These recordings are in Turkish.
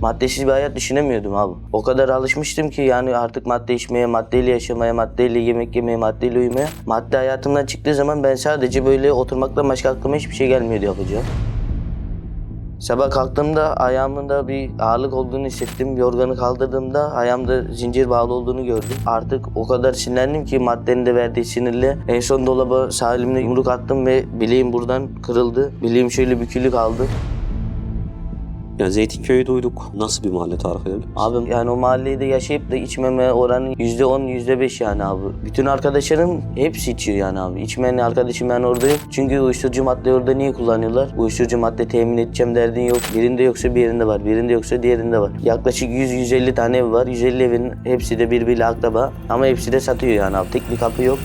Maddesiz bir hayat düşünemiyordum abi. O kadar alışmıştım ki yani artık madde içmeye, maddeyle yaşamaya, maddeyle yemek yemeye, maddeyle uyumaya. Madde hayatımdan çıktığı zaman ben sadece böyle oturmaktan başka aklıma hiçbir şey gelmiyordu yapacağım. Sabah kalktığımda ayağımda bir ağırlık olduğunu hissettim. Yorganı kaldırdığımda ayağımda zincir bağlı olduğunu gördüm. Artık o kadar sinirlendim ki maddenin de verdiği sinirle. En son dolaba sağ elimle yumruk attım ve bileğim buradan kırıldı. Bileğim şöyle bükülü kaldı. Yani Zeytinköy'ü duyduk. Nasıl bir mahalle tarif misin? Abi yani o mahallede yaşayıp da içmeme oranı yüzde on, yüzde beş yani abi. Bütün arkadaşlarım hepsi içiyor yani abi. İçmeyen arkadaşım ben orada yok. Çünkü uyuşturucu madde orada niye kullanıyorlar? Uyuşturucu madde temin edeceğim derdin yok. Birinde yoksa bir yerinde var. Birinde yoksa diğerinde var. Yaklaşık 100-150 tane ev var. 150 evin hepsi de birbiriyle akraba. Ama hepsi de satıyor yani abi. Tek bir kapı yok.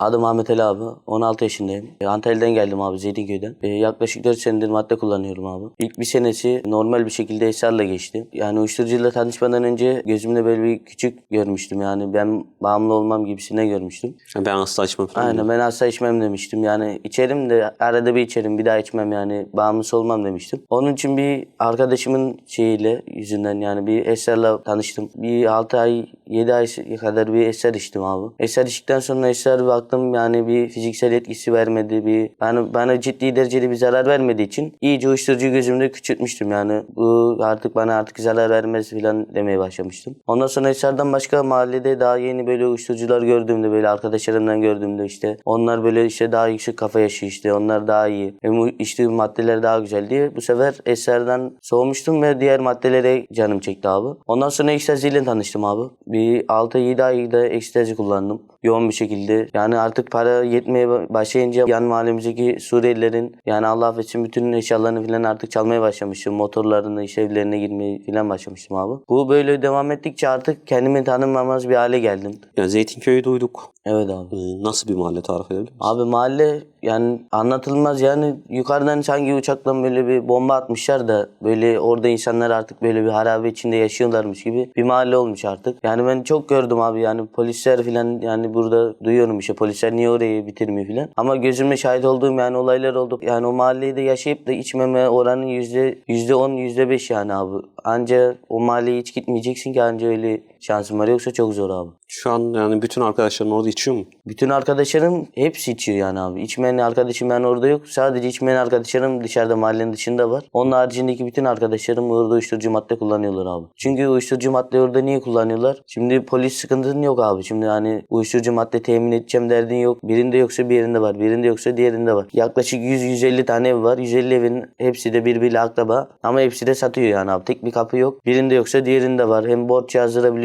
Adım Ahmet Ali abi. 16 yaşındayım. E, Antalya'dan geldim abi Zeytinköy'den. E, yaklaşık 4 senedir madde kullanıyorum abi. İlk bir senesi normal bir şekilde esrarla geçti. Yani uyuşturucuyla tanışmadan önce gözümde böyle bir küçük görmüştüm. Yani ben bağımlı olmam gibisine görmüştüm. Ben asla içmem falan. Aynen ben asla içmem demiştim. Yani içerim de arada bir içerim bir daha içmem yani bağımlısı olmam demiştim. Onun için bir arkadaşımın şeyiyle yüzünden yani bir esrarla tanıştım. Bir 6 ay 7 ay kadar bir eser içtim abi. Eser içtikten sonra eser baktım yani bir fiziksel etkisi vermedi. Bir bana, bana ciddi derecede bir zarar vermediği için iyice uyuşturucu gözümde küçültmüştüm yani. Bu artık bana artık zarar vermez falan demeye başlamıştım. Ondan sonra eserden başka mahallede daha yeni böyle uyuşturucular gördüğümde böyle arkadaşlarımdan gördüğümde işte onlar böyle işte daha yüksek kafa yaşıyor işte onlar daha iyi. Hem içtiğim maddeler daha güzel diye bu sefer eserden soğumuştum ve diğer maddelere canım çekti abi. Ondan sonra ekstaziyle tanıştım abi. Bir 6-7 ayda ekstazi kullandım. Yoğun bir şekilde. Yani artık para yetmeye başlayınca yan mahallemizdeki Suriyelilerin yani Allah affetsin bütün eşyalarını falan artık çalmaya başlamıştım. Motorlarını, iş evlerine girmeye falan başlamıştım abi. Bu böyle devam ettikçe artık kendimi tanımamaz bir hale geldim. Yani Zeytinköy'ü duyduk. Evet abi. Ee, Nasıl bir mahalle tarif edebilir misin? Abi mahalle yani anlatılmaz yani yukarıdan sanki uçaktan böyle bir bomba atmışlar da böyle orada insanlar artık böyle bir harabe içinde yaşıyorlarmış gibi bir mahalle olmuş artık. Yani ben çok gördüm abi yani polisler falan yani burada duyuyorum işte polisler niye orayı bitirmiyor falan. Ama gözümle şahit olduğum yani olaylar oldu. Yani o mahalleyi de yaşayıp da içmeme oranı yüzde yüzde on yüzde beş yani abi. Anca o mahalleye hiç gitmeyeceksin ki anca öyle şansın var yoksa çok zor abi. Şu an yani bütün arkadaşların orada içiyor mu? Bütün arkadaşlarım hepsi içiyor yani abi. İçmeyen arkadaşım ben orada yok. Sadece içmeyen arkadaşlarım dışarıda mahallenin dışında var. Onun haricindeki bütün arkadaşlarım orada uyuşturucu madde kullanıyorlar abi. Çünkü uyuşturucu madde orada niye kullanıyorlar? Şimdi polis sıkıntın yok abi. Şimdi hani uyuşturucu madde temin edeceğim derdin yok. Birinde yoksa bir yerinde var. Birinde yoksa diğerinde var. Yaklaşık 100-150 tane ev var. 150 evin hepsi de birbiriyle akraba. Ama hepsi de satıyor yani abi. Tek bir kapı yok. Birinde yoksa diğerinde var. Hem borç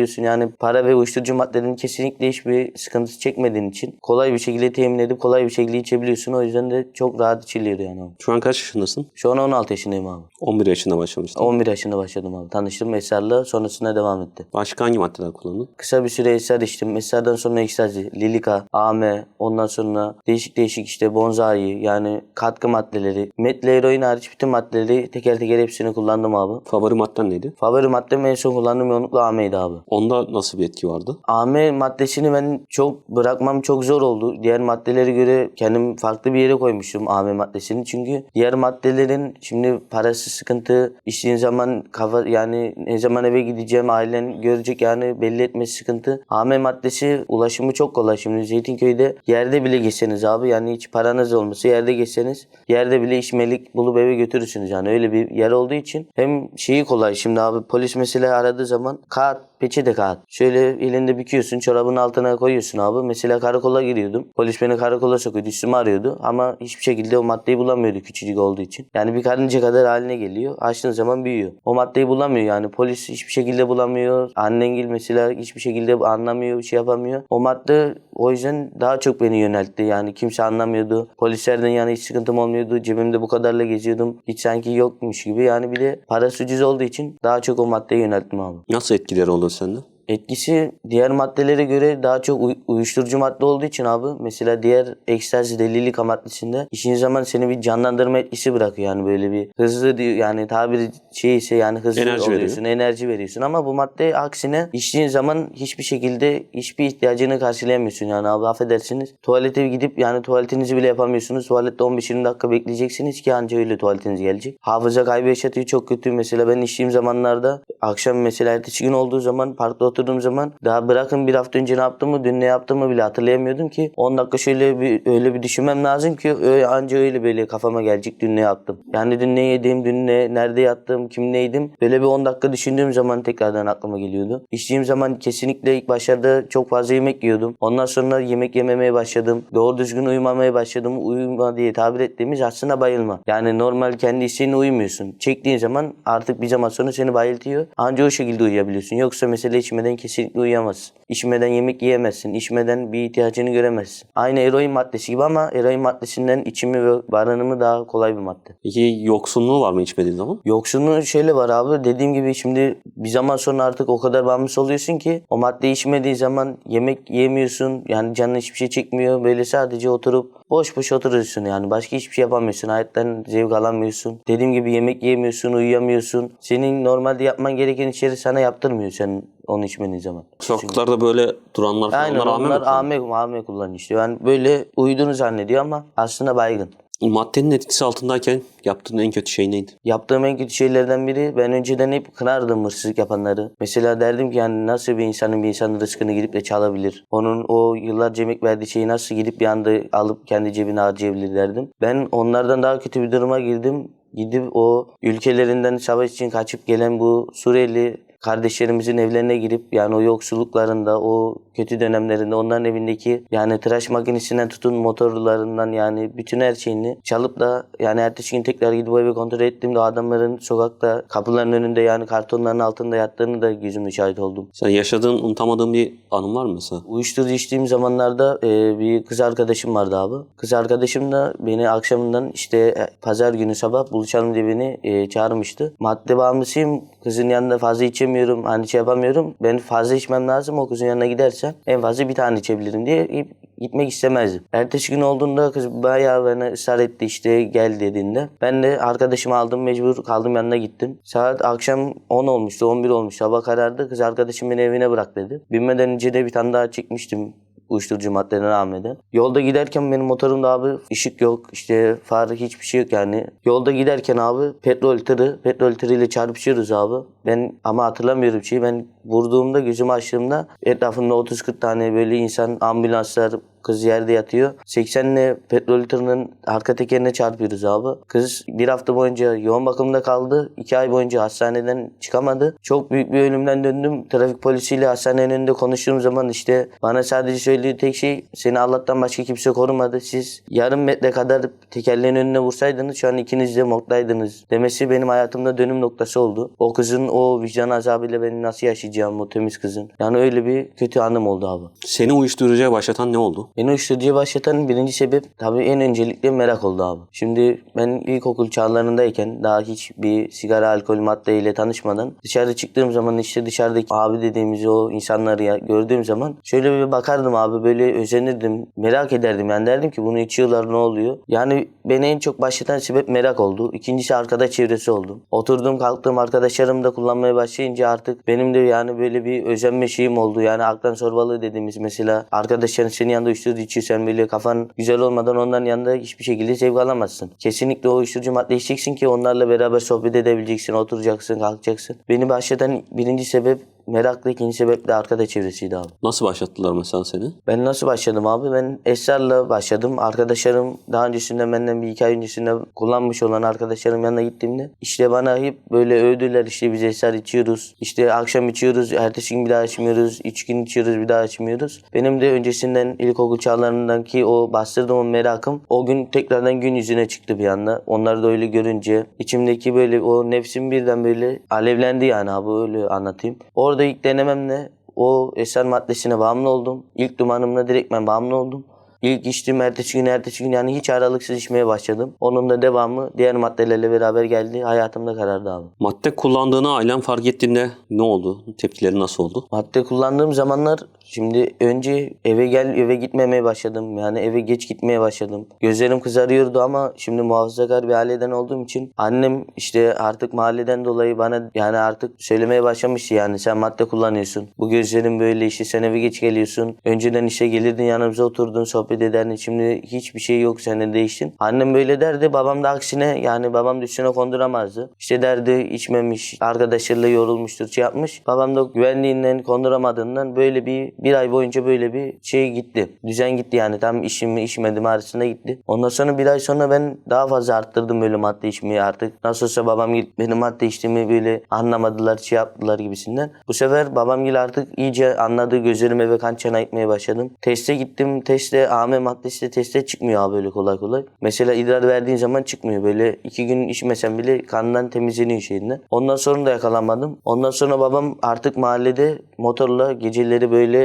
yazdırabiliyorsun. Yani para ve uyuşturucu maddenin kesinlikle hiçbir sıkıntısı çekmediğin için kolay bir şekilde temin edip kolay bir şekilde içebiliyorsun. O yüzden de çok rahat içiliyor yani abi. Şu an kaç yaşındasın? Şu an 16 yaşındayım abi. 11 yaşında başlamıştın. 11 yaşında başladım abi. Tanıştım Esrar'la sonrasında devam etti. Başka hangi maddeler kullandın? Kısa bir süre Esrar içtim. Esrar'dan sonra ekstazi, lilika, ame, ondan sonra değişik değişik işte bonzai yani katkı maddeleri, metle eroin hariç bütün maddeleri teker teker hepsini kullandım abi. Favori madden neydi? Favori maddem en son kullandığım yoğunlukla ameydi abi. Onda nasıl bir etki vardı? AM maddesini ben çok bırakmam çok zor oldu. Diğer maddelere göre kendim farklı bir yere koymuştum AM maddesini. Çünkü diğer maddelerin şimdi parası sıkıntı, içtiğin zaman kafa yani ne zaman eve gideceğim ailen görecek yani belli etmesi sıkıntı. AM maddesi ulaşımı çok kolay. Şimdi Zeytinköy'de yerde bile geçseniz abi yani hiç paranız olması yerde geçseniz yerde bile içmelik bulup eve götürürsünüz yani öyle bir yer olduğu için hem şeyi kolay şimdi abi polis mesela aradığı zaman kağıt peçete kağıt. Şöyle elinde büküyorsun çorabın altına koyuyorsun abi. Mesela karakola giriyordum. Polis beni karakola sokuyordu üstüme arıyordu. Ama hiçbir şekilde o maddeyi bulamıyordu küçücük olduğu için. Yani bir karınca kadar haline geliyor. Açtığın zaman büyüyor. O maddeyi bulamıyor yani. Polis hiçbir şekilde bulamıyor. Annengil mesela hiçbir şekilde anlamıyor, bir şey yapamıyor. O madde o yüzden daha çok beni yöneltti. Yani kimse anlamıyordu. Polislerden yani hiç sıkıntım olmuyordu. Cebimde bu kadarla geziyordum. Hiç sanki yokmuş gibi. Yani bir de parası ucuz olduğu için daha çok o maddeye yönelttim abi. Nasıl etkileri oldu solution Etkisi diğer maddelere göre daha çok uy- uyuşturucu madde olduğu için abi mesela diğer ekstazi delilik maddesinde işin zaman seni bir canlandırma etkisi bırakıyor. Yani böyle bir hızlı diyor yani tabiri şey ise yani hızlı Enerji oluyorsun enerji veriyorsun. Ama bu madde aksine içtiğin zaman hiçbir şekilde hiçbir ihtiyacını karşılayamıyorsun. Yani abi affedersiniz tuvalete gidip yani tuvaletinizi bile yapamıyorsunuz. Tuvalette 15-20 dakika bekleyeceksiniz ki anca öyle tuvaletiniz gelecek. Hafıza kaybı yaşatıyor çok kötü. Mesela ben içtiğim zamanlarda akşam mesela ertesi gün olduğu zaman parkta oturduğum zaman daha bırakın bir hafta önce ne yaptığımı dün ne yaptığımı bile hatırlayamıyordum ki 10 dakika şöyle bir öyle bir düşünmem lazım ki öyle, anca öyle böyle kafama gelecek dün ne yaptım. Yani dün ne yedim, dün ne, nerede yattım, kim neydim. Böyle bir 10 dakika düşündüğüm zaman tekrardan aklıma geliyordu. İçtiğim zaman kesinlikle ilk başlarda çok fazla yemek yiyordum. Ondan sonra yemek yememeye başladım. Doğru düzgün uyumamaya başladım. Uyuma diye tabir ettiğimiz aslında bayılma. Yani normal kendi isteğine uyumuyorsun. Çektiğin zaman artık bir zaman sonra seni bayıltıyor. Anca o şekilde uyuyabiliyorsun. Yoksa mesela içmeden kesinlikle uyuyamazsın. İçmeden yemek yiyemezsin. İçmeden bir ihtiyacını göremezsin. Aynı eroin maddesi gibi ama eroin maddesinden içimi ve barınımı daha kolay bir madde. Peki yoksunluğu var mı içmediğin zaman? Yoksunluğu şöyle var abi. Dediğim gibi şimdi bir zaman sonra artık o kadar bağımlısı oluyorsun ki o madde içmediği zaman yemek yemiyorsun. Yani canın hiçbir şey çekmiyor. Böyle sadece oturup boş boş oturuyorsun yani. Başka hiçbir şey yapamıyorsun. Hayattan zevk alamıyorsun. Dediğim gibi yemek yiyemiyorsun, uyuyamıyorsun. Senin normalde yapman gereken işleri sana yaptırmıyor sen onu içmediğin zaman. Sokaklarda böyle duranlar falan Aynen onlar ame mi onlar? AME, AME kullanıyor işte. Yani böyle uyuduğunu zannediyor ama aslında baygın. Maddenin etkisi altındayken yaptığın en kötü şey neydi? Yaptığım en kötü şeylerden biri ben önceden hep kınardım hırsızlık yapanları. Mesela derdim ki yani nasıl bir insanın bir insanın rızkını gidip de çalabilir? Onun o yıllarca emek verdiği şeyi nasıl gidip bir anda alıp kendi cebine harcayabilir derdim. Ben onlardan daha kötü bir duruma girdim. Gidip o ülkelerinden savaş için kaçıp gelen bu Suriyeli kardeşlerimizin evlerine girip yani o yoksulluklarında o kötü dönemlerinde onların evindeki yani tıraş makinesinden tutun motorlarından yani bütün her şeyini çalıp da yani ertesi gün tekrar gidip o evi kontrol ettiğimde adamların sokakta kapıların önünde yani kartonların altında yattığını da gözümle şahit oldum. Sen yaşadığın, unutamadığın bir anın var mı mesela? Uyuşturucu içtiğim zamanlarda e, bir kız arkadaşım vardı abi. Kız arkadaşım da beni akşamından işte e, pazar günü sabah buluşalım diye beni e, çağırmıştı. Madde bağımlısıyım. Kızın yanında fazla içemiyorum. Hani şey yapamıyorum. Ben fazla içmem lazım. O kızın yanına gidersem en fazla bir tane içebilirim diye git- gitmek istemezdim. Ertesi gün olduğunda kız bayağı bana ısrar etti işte gel dediğinde. Ben de arkadaşımı aldım mecbur kaldım yanına gittim. Saat akşam 10 olmuştu 11 olmuştu. Hava karardı. Kız arkadaşım beni evine bırak dedi. Binmeden önce de bir tane daha çekmiştim uyuşturucu maddeden Ahmet'e. Yolda giderken benim motorumda abi ışık yok işte far hiçbir şey yok yani. Yolda giderken abi petrol tırı petrol tırıyla çarpışıyoruz abi. Ben ama hatırlamıyorum şeyi ben vurduğumda gözümü açtığımda etrafında 30-40 tane böyle insan ambulanslar Kız yerde yatıyor. 80'le petrol tırının arka tekerine çarpıyoruz abi. Kız bir hafta boyunca yoğun bakımda kaldı. 2 ay boyunca hastaneden çıkamadı. Çok büyük bir ölümden döndüm. Trafik polisiyle hastanenin önünde konuştuğum zaman işte bana sadece söylediği tek şey seni Allah'tan başka kimse korumadı. Siz yarım metre kadar tekerleğin önüne vursaydınız şu an ikiniz de morgdaydınız demesi benim hayatımda dönüm noktası oldu. O kızın o vicdan azabıyla beni nasıl yaşayacağım o temiz kızın. Yani öyle bir kötü anım oldu abi. Seni uyuşturucuya başlatan ne oldu? Beni uyuşturucuya başlatan birinci sebep tabii en öncelikle merak oldu abi. Şimdi ben ilkokul çağlarındayken daha hiç bir sigara, alkol maddeyle tanışmadan dışarı çıktığım zaman işte dışarıdaki abi dediğimiz o insanları ya gördüğüm zaman şöyle bir bakardım abi böyle özenirdim. Merak ederdim yani derdim ki bunu içiyorlar ne oluyor? Yani beni en çok başlatan sebep merak oldu. İkincisi arkadaş çevresi oldu. Oturduğum kalktığım arkadaşlarım da kullanmaya başlayınca artık benim de yani böyle bir özenme şeyim oldu. Yani aklan sorbalığı dediğimiz mesela arkadaşların senin yanında içiyor sen böyle kafan güzel olmadan onların yanında hiçbir şekilde zevk alamazsın. Kesinlikle o uyuşturucu madde içeceksin ki onlarla beraber sohbet edebileceksin, oturacaksın, kalkacaksın. Beni başlatan birinci sebep meraklı, ikinci sebep de arkadaş çevresiydi abi. Nasıl başlattılar mesela seni? Ben nasıl başladım abi? Ben esrarla başladım. Arkadaşlarım daha öncesinde benden bir iki ay öncesinde kullanmış olan arkadaşlarım yanına gittiğimde işte bana hep böyle övdüler işte biz esrar içiyoruz. İşte akşam içiyoruz, ertesi gün bir daha içmiyoruz. Üç gün içiyoruz bir daha içmiyoruz. Benim de öncesinden ilkokul çağlarındaki o bastırdığım o merakım o gün tekrardan gün yüzüne çıktı bir anda. Onları da öyle görünce içimdeki böyle o nefsim birden böyle alevlendi yani abi öyle anlatayım. Orada ilk denememle o eser maddesine bağımlı oldum. İlk dumanımla direkt ben bağımlı oldum. İlk içtim ertesi gün ertesi gün yani hiç aralıksız içmeye başladım. Onun da devamı diğer maddelerle beraber geldi. Hayatımda karardı abi. Madde kullandığını ailen fark ettiğinde ne oldu? Tepkileri nasıl oldu? Madde kullandığım zamanlar şimdi önce eve gel eve gitmemeye başladım. Yani eve geç gitmeye başladım. Gözlerim kızarıyordu ama şimdi muhafazakar bir aileden olduğum için annem işte artık mahalleden dolayı bana yani artık söylemeye başlamıştı yani sen madde kullanıyorsun. Bu gözlerin böyle işte sen eve geç geliyorsun. Önceden işte gelirdin yanımıza oturdun sohbet ederdin. Şimdi hiçbir şey yok senden değiştin. Annem böyle derdi babam da aksine yani babam da üstüne konduramazdı. İşte derdi içmemiş arkadaşlarıyla yorulmuştur şey yapmış. Babam da güvenliğinden konduramadığından böyle bir bir ay boyunca böyle bir şey gitti. Düzen gitti yani tam işim mi içmedim arasında gitti. Ondan sonra bir ay sonra ben daha fazla arttırdım böyle madde içmeyi artık. Nasıl olsa babam benim madde içtiğimi böyle anlamadılar şey yaptılar gibisinden. Bu sefer babam gil artık iyice anladı gözlerime ve kan çana gitmeye başladım. Teste gittim. Testte AM maddesi de teste çıkmıyor abi böyle kolay kolay. Mesela idrar verdiğin zaman çıkmıyor. Böyle iki gün içmesen bile kandan temizleniyor şeyinden. Ondan sonra da yakalanmadım. Ondan sonra babam artık mahallede motorla geceleri böyle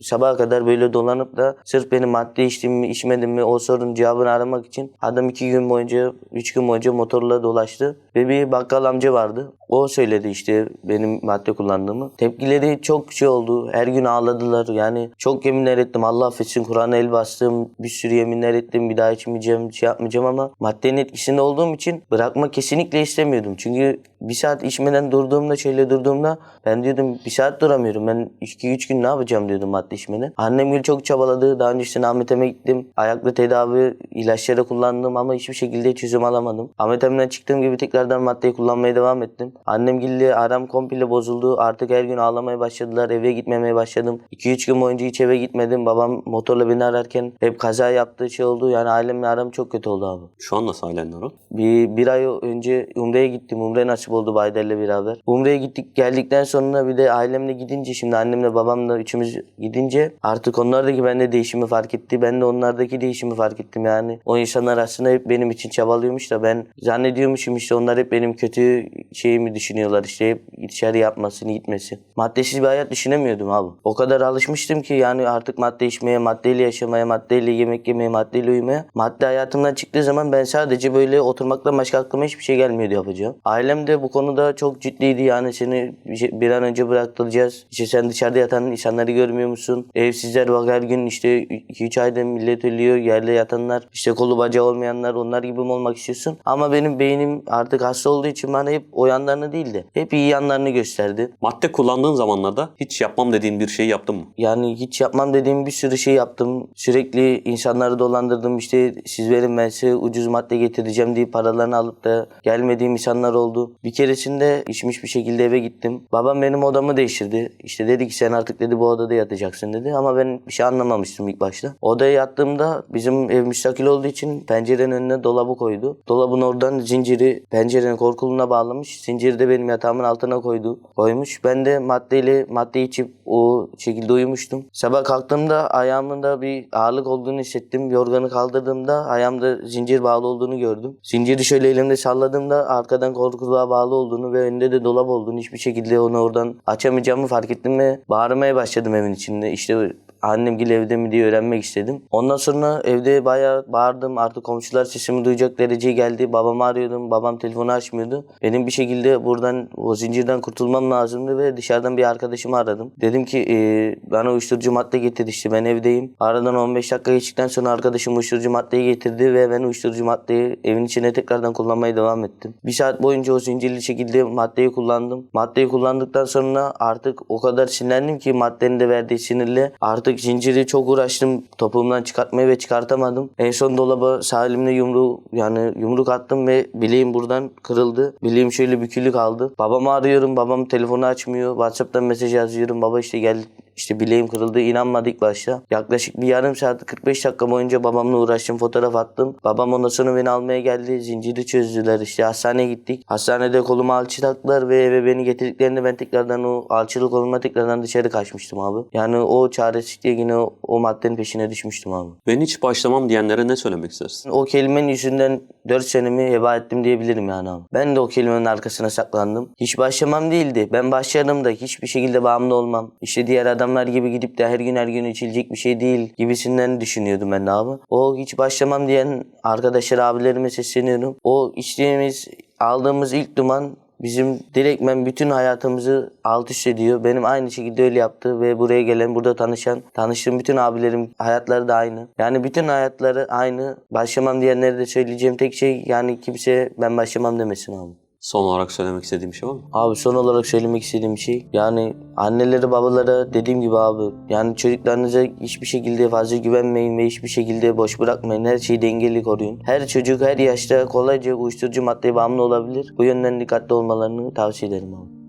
sabaha kadar böyle dolanıp da sırf benim madde içtim mi içmedim mi o sorunun cevabını aramak için adam iki gün boyunca üç gün boyunca motorla dolaştı ve bir bakkal amca vardı. O söyledi işte benim madde kullandığımı. Tepkileri çok şey oldu. Her gün ağladılar. Yani çok yeminler ettim. Allah affetsin Kur'an'a el bastım. Bir sürü yeminler ettim. Bir daha içmeyeceğim, şey yapmayacağım ama maddenin etkisinde olduğum için bırakmak kesinlikle istemiyordum. Çünkü bir saat içmeden durduğumda şöyle durduğumda ben diyordum bir saat duramıyorum. Ben 2-3 gün ne yapacağım diyordum madde içmeden. Annem gül çok çabaladı. Daha önce işte Ahmet Em'e gittim. Ayaklı tedavi ilaçları kullandım ama hiçbir şekilde çözüm alamadım. Ahmet Em'den çıktığım gibi tekrardan maddeyi kullanmaya devam ettim. Annem gilli aram komple bozuldu. Artık her gün ağlamaya başladılar. Eve gitmemeye başladım. 2-3 gün boyunca hiç eve gitmedim. Babam motorla beni ararken hep kaza yaptığı şey oldu. Yani ailemle aram çok kötü oldu abi. Şu an nasıl ailenle aran? Bir, bir ay önce Umre'ye gittim. Umre nasip oldu Bayder'le beraber. Umre'ye gittik geldikten sonra bir de ailemle gidince şimdi annemle babamla üçümüz gidince artık onlardaki bende değişimi fark etti. Ben de onlardaki değişimi fark ettim yani. O insanlar aslında hep benim için çabalıyormuş da ben zannediyormuşum işte onlar hep benim kötü şeyimi düşünüyorlar işte hep dışarı yapmasını gitmesi. Maddesiz bir hayat düşünemiyordum abi. O kadar alışmıştım ki yani artık madde içmeye, maddeyle yaşamaya, maddeyle yemek yemeye, maddeyle uyumaya. Madde hayatımdan çıktığı zaman ben sadece böyle oturmaktan başka aklıma hiçbir şey gelmiyordu yapacağım. Ailem de bu konuda çok ciddiydi yani seni bir an önce bıraktıracağız. İşte sen dışarıda yatan insanları görmüyor musun? Evsizler bak her gün işte 2-3 ayda millet ölüyor. Yerde yatanlar, işte kolu bacağı olmayanlar onlar gibi mi olmak istiyorsun? Ama benim beynim artık hasta olduğu için bana hep o yanlarını değil de hep iyi yanlarını gösterdi. Madde kullandığın zamanlarda hiç yapmam dediğin bir şey yaptın mı? Yani hiç yapmam dediğim bir sürü şey yaptım. Sürekli insanları dolandırdım. İşte siz verin ben size ucuz madde getireceğim diye paralarını alıp da gelmediğim insanlar oldu. Bir keresinde içmiş bir şekilde eve gittim. Babam benim odamı değiştirdi. İşte dedi ki sen artık dedi bu odada yatacaksın dedi. Ama ben bir şey anlamamıştım ilk başta. Odaya yattığımda bizim ev müstakil olduğu için pencerenin önüne dolabı koydu. Dolabın oradan zinciri pencerenin korkuluna bağlamış. Zinciri de benim yatağımın altına koydu. Koymuş. Ben de maddeyle madde içip o şekilde uyumuştum. Sabah kalktığımda ayağımda bir ağırlık olduğunu hissettim. Yorganı kaldırdığımda ayağımda zincir bağlı olduğunu gördüm. Zinciri şöyle elimde salladığımda arkadan korkuluğa bağlı olduğunu ve önünde de dolap olduğunu hiçbir şekilde onu oradan açamayacağımı fark ettim ve bağırmaya başladım evin içinde. İşte annem gil evde mi diye öğrenmek istedim. Ondan sonra evde bayağı bağırdım. Artık komşular sesimi duyacak dereceye geldi. Babamı arıyordum. Babam telefonu açmıyordu. Benim bir şekilde buradan o zincirden kurtulmam lazımdı ve dışarıdan bir arkadaşımı aradım. Dedim ki e, bana uyuşturucu madde getir işte ben evdeyim. Aradan 15 dakika geçtikten sonra arkadaşım uyuşturucu maddeyi getirdi ve ben uyuşturucu maddeyi evin içine tekrardan kullanmaya devam ettim. Bir saat boyunca o zincirli şekilde maddeyi kullandım. Maddeyi kullandıktan sonra artık o kadar sinirlendim ki maddenin de verdiği sinirle artık zinciri çok uğraştım topuğumdan çıkartmaya ve çıkartamadım. En son dolaba sağ elimle yumruğu yani yumruk attım ve bileğim buradan kırıldı. Bileğim şöyle bükülü kaldı. Babamı arıyorum. Babam telefonu açmıyor. WhatsApp'tan mesaj yazıyorum. Baba işte gel işte bileğim kırıldı. İnanmadı ilk başta. Yaklaşık bir yarım saat 45 dakika boyunca babamla uğraştım. Fotoğraf attım. Babam ondan sonra beni almaya geldi. Zinciri çözdüler. İşte hastaneye gittik. Hastanede koluma alçı taktılar ve eve beni getirdiklerinde ben tekrardan o alçılı koluma tekrardan dışarı kaçmıştım abi. Yani o çaresizlikle yine o, o maddenin peşine düşmüştüm abi. Ben hiç başlamam diyenlere ne söylemek istersin? O kelimenin yüzünden 4 senemi heba ettim diyebilirim yani abi. Ben de o kelimenin arkasına saklandım. Hiç başlamam değildi. Ben başlarım da hiçbir şekilde bağımlı olmam. İşte diğer adam insanlar gibi gidip de her gün her gün içilecek bir şey değil gibisinden düşünüyordum ben de abi. O hiç başlamam diyen arkadaşlar abilerime sesleniyorum. O içtiğimiz aldığımız ilk duman bizim direktmen bütün hayatımızı alt üst ediyor. Benim aynı şekilde öyle yaptı ve buraya gelen, burada tanışan, tanıştığım bütün abilerim hayatları da aynı. Yani bütün hayatları aynı. Başlamam diyenlere de söyleyeceğim tek şey yani kimse ben başlamam demesin abi. Son olarak söylemek istediğim şey var mı? Abi son olarak söylemek istediğim şey yani anneleri babalara dediğim gibi abi yani çocuklarınıza hiçbir şekilde fazla güvenmeyin ve hiçbir şekilde boş bırakmayın. Her şeyi dengeli koruyun. Her çocuk her yaşta kolayca uyuşturucu maddeye bağımlı olabilir. Bu yönden dikkatli olmalarını tavsiye ederim abi.